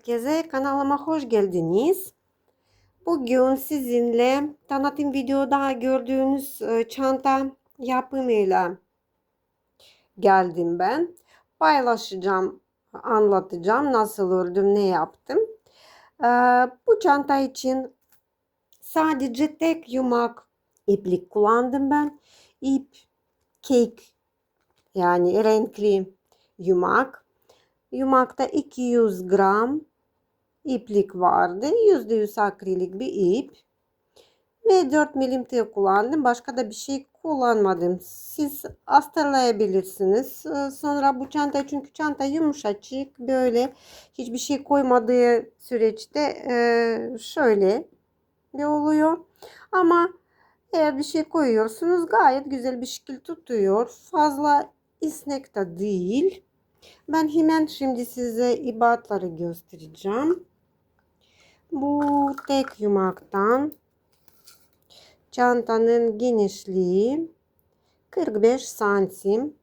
herkese. Kanalıma hoş geldiniz. Bugün sizinle tanıtım videoda gördüğünüz e, çanta yapımıyla geldim ben. Paylaşacağım, anlatacağım nasıl ördüm, ne yaptım. E, Bu çanta için sadece tek yumak iplik kullandım ben. İp, kek yani renkli yumak. Yumakta 200 gram iplik vardı. %100 akrilik bir ip. Ve 4 milim kullandım. Başka da bir şey kullanmadım. Siz astarlayabilirsiniz. Ee, Sonra bu çanta çünkü çanta yumuşacık böyle hiçbir şey koymadığı süreçte e, şöyle bir oluyor. Ama eğer bir şey koyuyorsunuz gayet güzel bir şekil tutuyor. Fazla esnek de değil. Ben hemen şimdi size ibatları göstereceğim. Bu tek yumaktan çantanın genişliği 45 santim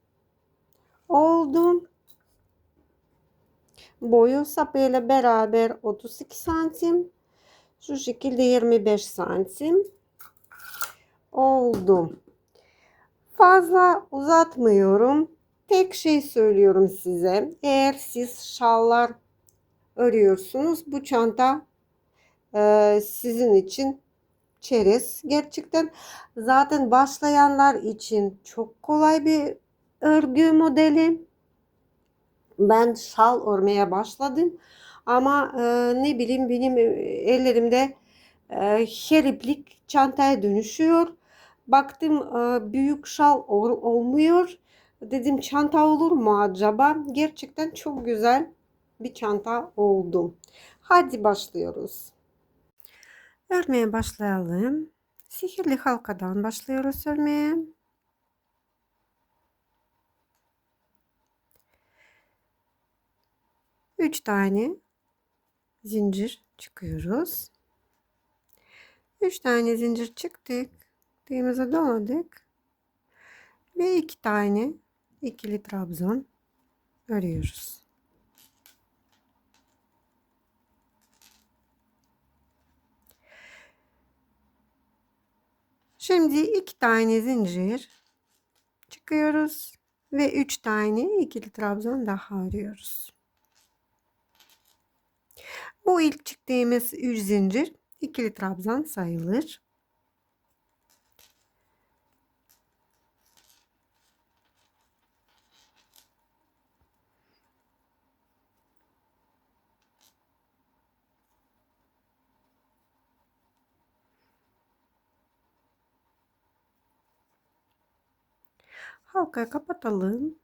oldu. Boyu sapıyla beraber 32 santim. Şu şekilde 25 santim oldu. Fazla uzatmıyorum. Tek şey söylüyorum size. Eğer siz şallar örüyorsunuz bu çanta e, sizin için çerez. Gerçekten zaten başlayanlar için çok kolay bir örgü modeli. Ben şal örmeye başladım. Ama e, ne bileyim benim ellerimde e, her iplik çantaya dönüşüyor. Baktım e, büyük şal ol, olmuyor. Dedim çanta olur mu acaba? Gerçekten çok güzel bir çanta oldu. Hadi başlıyoruz. Örmeye başlayalım. Sihirli halkadan başlıyoruz örmeye. Üç tane zincir çıkıyoruz. Üç tane zincir çıktık. Düğümüze doladık. Ve iki tane ikili trabzan örüyoruz. Şimdi iki tane zincir çıkıyoruz ve üç tane ikili trabzan daha örüyoruz. Bu ilk çıktığımız üç zincir ikili trabzan sayılır. Halkayı kapatalım.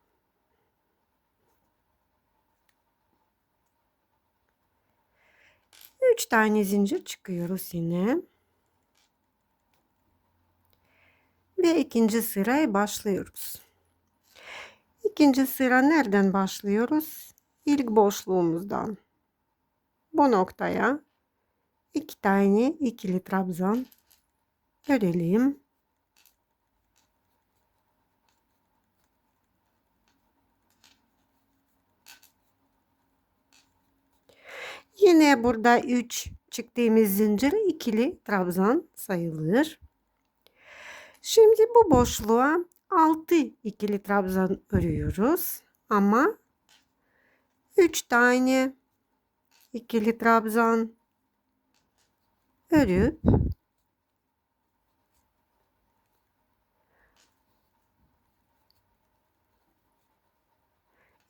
Üç tane zincir çıkıyoruz yine. Ve ikinci sıraya başlıyoruz. İkinci sıra nereden başlıyoruz? İlk boşluğumuzdan. Bu noktaya iki tane ikili trabzan örelim. Yine burada 3 çıktığımız zincir ikili trabzan sayılır. Şimdi bu boşluğa 6 ikili trabzan örüyoruz. Ama 3 tane ikili trabzan örüp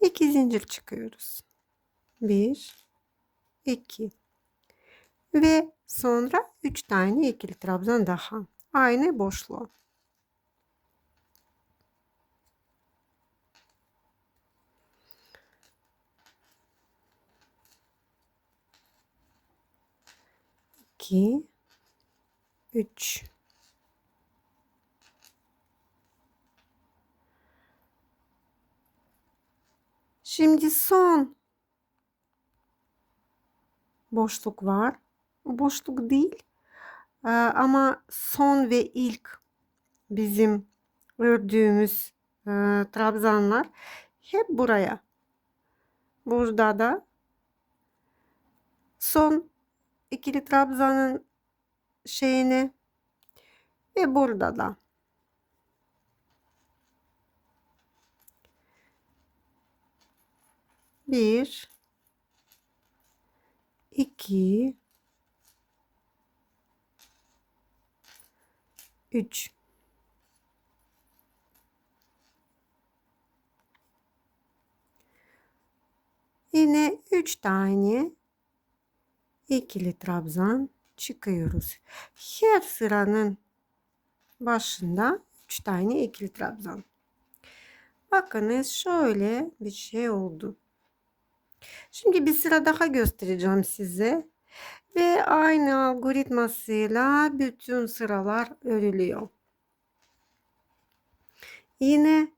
iki zincir çıkıyoruz. 1 2 ve sonra 3 tane ikili trabzan daha aynı boşluğa. İki, üç. Şimdi son boşluk var. Boşluk değil ee, ama son ve ilk bizim ördüğümüz e, trabzanlar hep buraya. Burada da Son ikili trabzanın şeyini ve burada da bir iki üç Yine 3 tane ikili trabzan çıkıyoruz. Her sıranın başında 3 tane ikili trabzan. Bakınız şöyle bir şey oldu. Şimdi bir sıra daha göstereceğim size. Ve aynı algoritmasıyla bütün sıralar örülüyor. Yine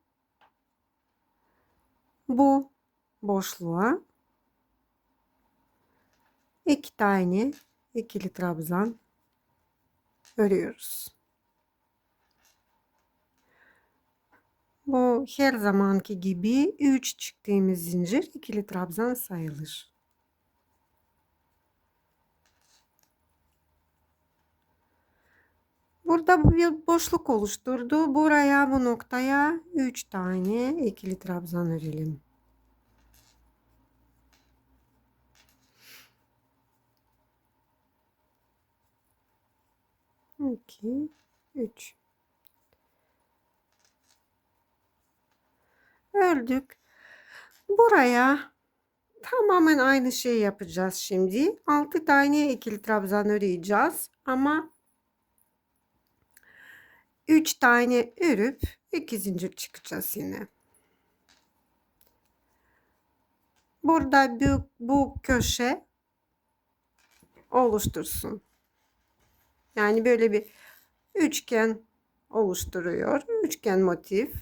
bu boşluğa iki tane ikili trabzan örüyoruz. Bu her zamanki gibi 3 çıktığımız zincir ikili trabzan sayılır. Burada bir boşluk oluşturdu. Buraya bu noktaya 3 tane ikili trabzan örelim. 2 3 ördük. Buraya tamamen aynı şeyi yapacağız şimdi. 6 tane ikili trabzan öreceğiz ama 3 tane örüp 2 zincir çıkacağız yine. Burada bu, bu köşe oluştursun. Yani böyle bir üçgen oluşturuyor. Üçgen motif.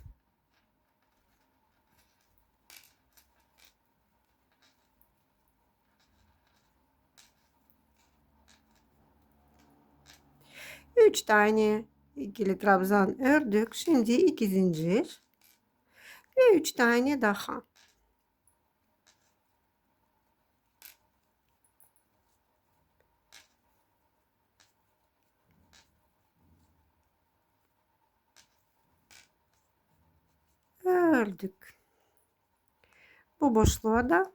Üç tane ikili trabzan ördük. Şimdi iki zincir ve üç tane daha. ördük. Bu boşluğa da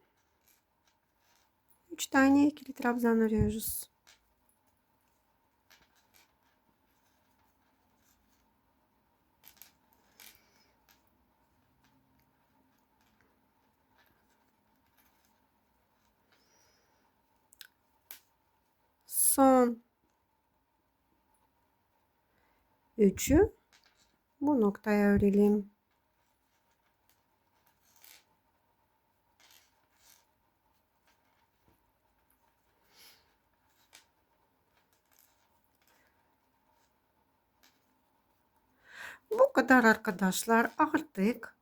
3 tane ikili trabzan örüyoruz. Son üçü bu noktaya örelim. Bu kadar arkadaşlar artık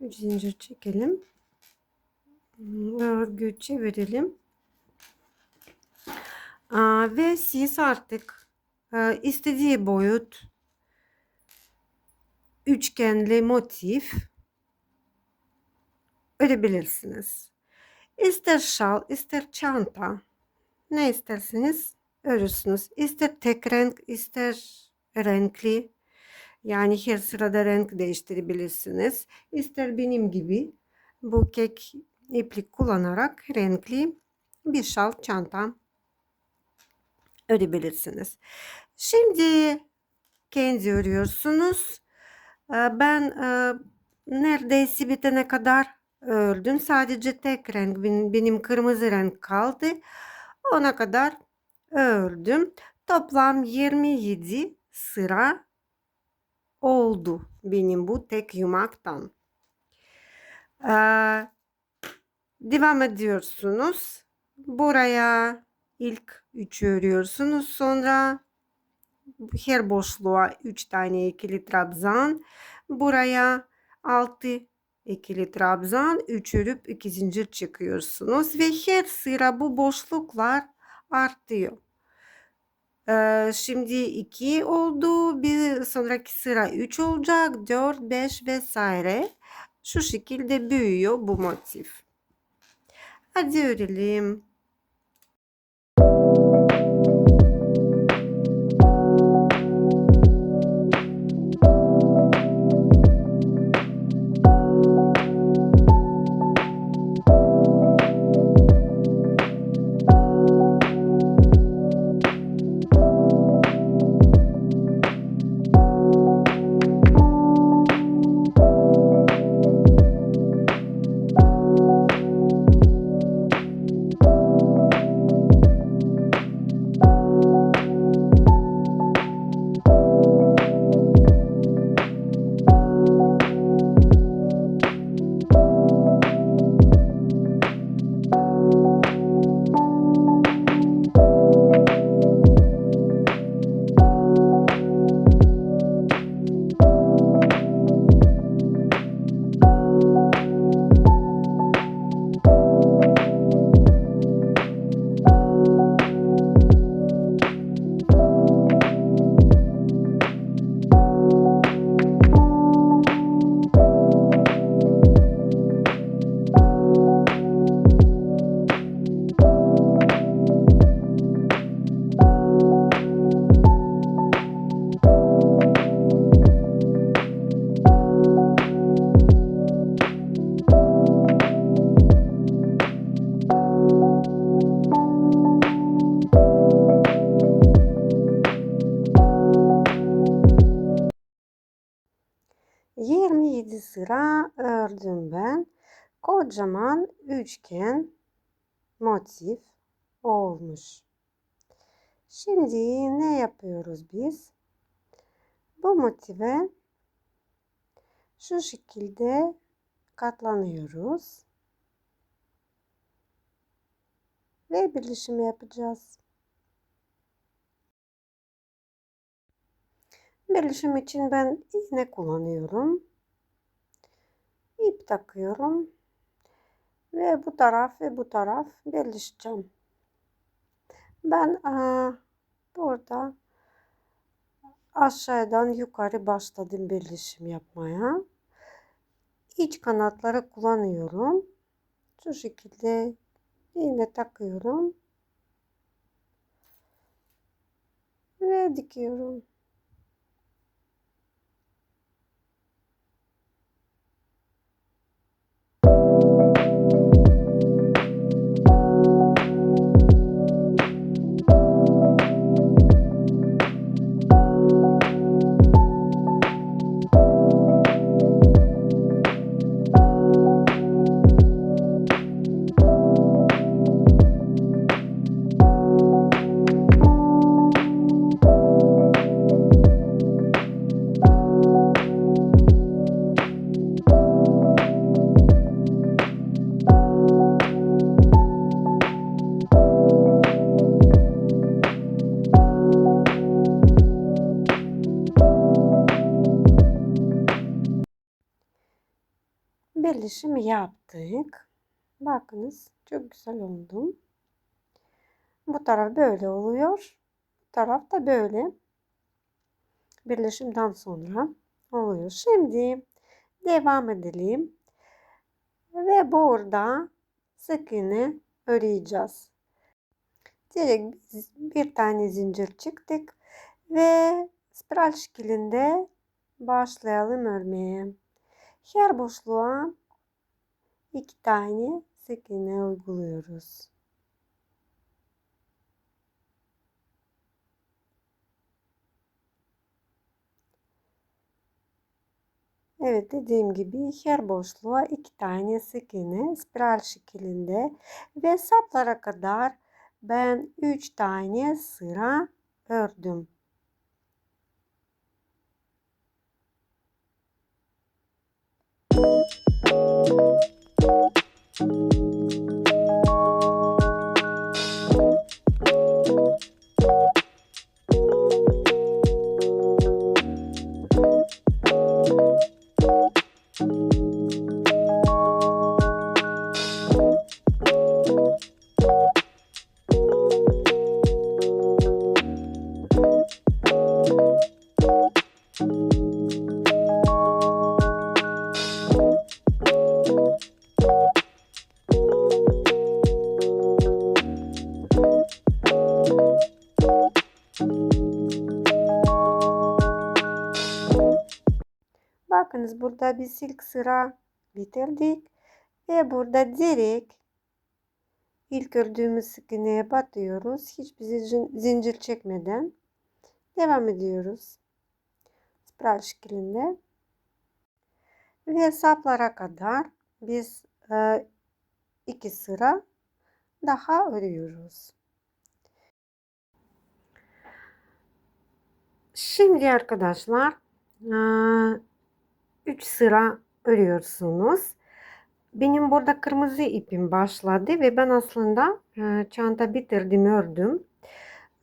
3 zincir çekelim. Örgü çevirelim. Ve siz artık e, istediği boyut üçgenli motif örebilirsiniz. İster şal, ister çanta ne isterseniz örürsünüz. İster tek renk, ister renkli. Yani her sırada renk değiştirebilirsiniz. İster benim gibi bu kek iplik kullanarak renkli bir şal çanta örebilirsiniz. Şimdi kendi örüyorsunuz. Ee, ben e, neredeyse bitene kadar ördüm. Sadece tek renk benim kırmızı renk kaldı. Ona kadar ördüm. Toplam 27 sıra oldu benim bu tek yumaktan. Ee, devam ediyorsunuz. Buraya ilk 3 örüyorsunuz. Sonra her boşluğa 3 tane ikili trabzan. Buraya 6 ikili trabzan 3 örüp 2 zincir çıkıyorsunuz ve her sıra bu boşluklar artıyor. Ee, şimdi 2 oldu. Bir sonraki sıra 3 olacak. 4, 5 vesaire. Şu şekilde büyüyor bu motif. Hadi örelim. Kocaman üçgen motif olmuş. Şimdi ne yapıyoruz biz? Bu motive şu şekilde katlanıyoruz. Ve birleşimi yapacağız. Birleşim için ben iğne kullanıyorum. İp takıyorum. Ve bu taraf ve bu taraf birleşeceğim. Ben aa, burada aşağıdan yukarı başladım birleşim yapmaya. İç kanatları kullanıyorum. Şu şekilde iğne takıyorum. Ve dikiyorum. Birleşim yaptık. Bakınız çok güzel oldu. Bu taraf böyle oluyor. Bu taraf da böyle. Birleşimden sonra oluyor. Şimdi devam edelim. Ve burada sık iğne öreceğiz. Direkt bir tane zincir çıktık ve spiral şeklinde başlayalım örmeye. Her boşluğa iki tane sık iğne uyguluyoruz. Evet dediğim gibi her boşluğa iki tane sık iğne spiral şeklinde ve saplara kadar ben üç tane sıra ördüm. Thank Thank you. Biz ilk sıra bitirdik. Ve burada direkt ilk ördüğümüz iğneye batıyoruz. Hiçbir zin- zincir çekmeden devam ediyoruz. Spiral şeklinde. Ve saplara kadar biz e, iki sıra daha örüyoruz. Şimdi arkadaşlar 3 sıra örüyorsunuz. Benim burada kırmızı ipim başladı ve ben aslında e, çanta bitirdim ördüm.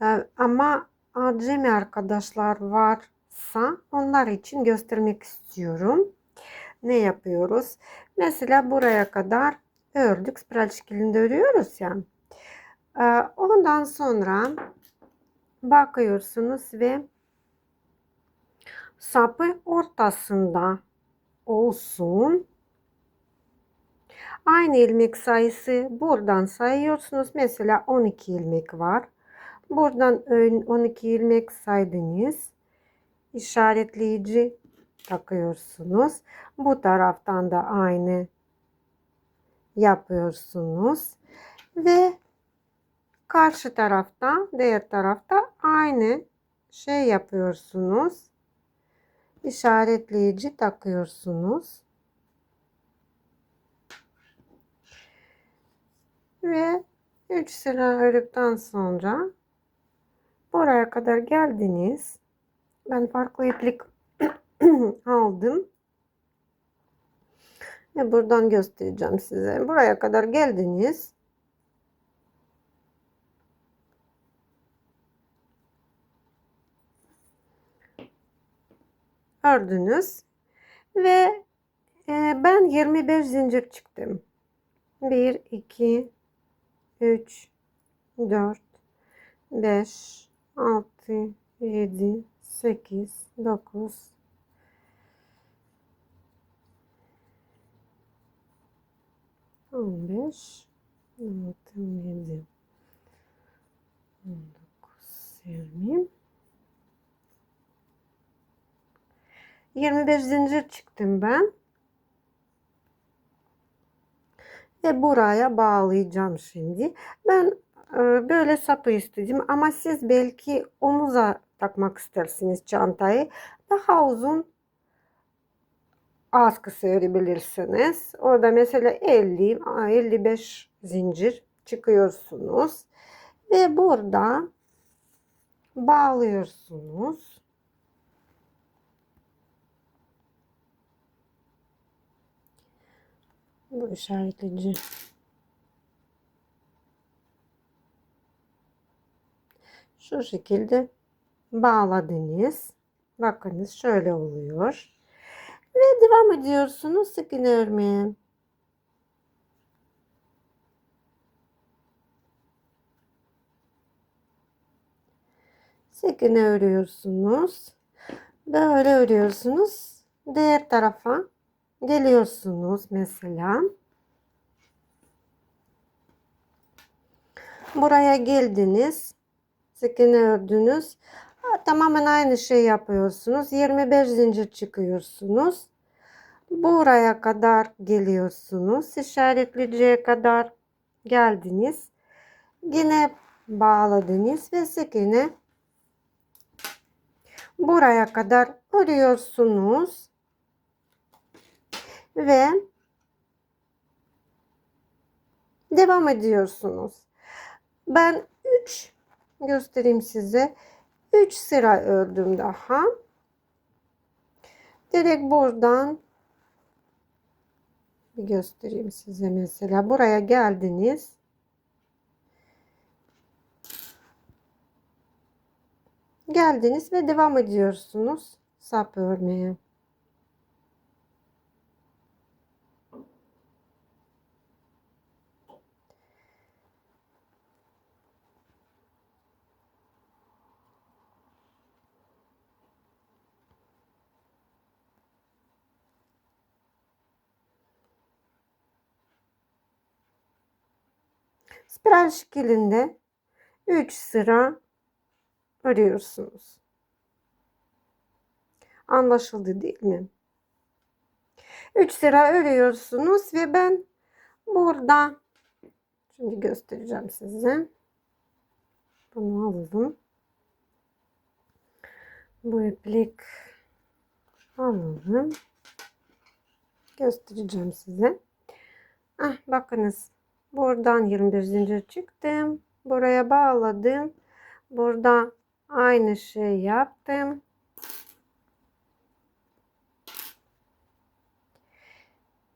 E, ama acemi arkadaşlar varsa onlar için göstermek istiyorum. Ne yapıyoruz? Mesela buraya kadar ördük. Spiral şeklinde örüyoruz ya. E, ondan sonra bakıyorsunuz ve sapı ortasında olsun. Aynı ilmek sayısı buradan sayıyorsunuz. Mesela 12 ilmek var. Buradan 12 ilmek saydınız. İşaretleyici takıyorsunuz. Bu taraftan da aynı yapıyorsunuz. Ve karşı tarafta, diğer tarafta aynı şey yapıyorsunuz. İşaretleyici takıyorsunuz. Ve 3 sıra ördükten sonra buraya kadar geldiniz. Ben farklı iplik aldım. Ve buradan göstereceğim size. Buraya kadar geldiniz. Ördünüz. Ve e, ben 25 zincir çıktım. 1, 2, 3, 4, 5, 6, 7, 8, 9, 15, 16, 17, 19, 20, 25 zincir çıktım ben. Ve buraya bağlayacağım şimdi. Ben e, böyle sapı istedim ama siz belki omuza takmak istersiniz çantayı. Daha uzun askısı örebilirsiniz. Orada mesela 50 55 zincir çıkıyorsunuz. Ve burada bağlıyorsunuz. Bu işaretleyici. Şu şekilde bağladınız. Bakınız şöyle oluyor. Ve devam ediyorsunuz sık iğne örmeye. Sık örüyorsunuz. Böyle örüyorsunuz. Diğer tarafa geliyorsunuz mesela. Buraya geldiniz. Sık iğne ördünüz. Tamamen aynı şey yapıyorsunuz. 25 zincir çıkıyorsunuz. Buraya kadar geliyorsunuz. İşaretleyeceğe kadar geldiniz. Yine bağladınız ve sık iğne buraya kadar örüyorsunuz. Ve devam ediyorsunuz. Ben 3 göstereyim size. 3 sıra ördüm daha. Direkt buradan bir göstereyim size mesela. Buraya geldiniz. Geldiniz ve devam ediyorsunuz sap örmeye. Spiral şeklinde 3 sıra örüyorsunuz. Anlaşıldı değil mi? 3 sıra örüyorsunuz ve ben burada şimdi göstereceğim size. Bunu alalım. Bu iplik alalım. Göstereceğim size. Ah, bakınız. Buradan 21 zincir çıktım. Buraya bağladım. Burada aynı şey yaptım.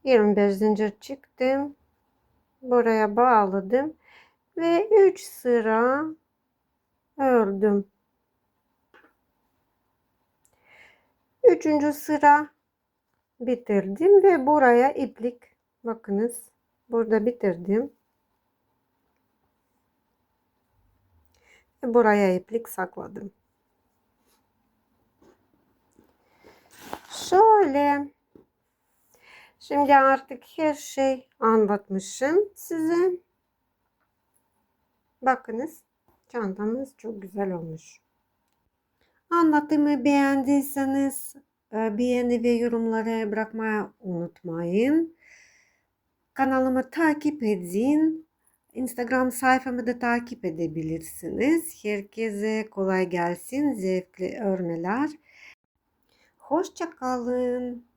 Yirmi beş zincir çıktım. Buraya bağladım. Ve 3 sıra ördüm. Üçüncü sıra bitirdim ve buraya iplik bakınız burada bitirdim. Buraya iplik sakladım. Şöyle. Şimdi artık her şey anlatmışım size. Bakınız çantamız çok güzel olmuş. Anlatımı beğendiyseniz e, beğeni ve yorumları bırakmayı unutmayın. Kanalımı takip edin. Instagram sayfamı da takip edebilirsiniz. Herkese kolay gelsin. Zevkli örmeler. Hoşça kalın.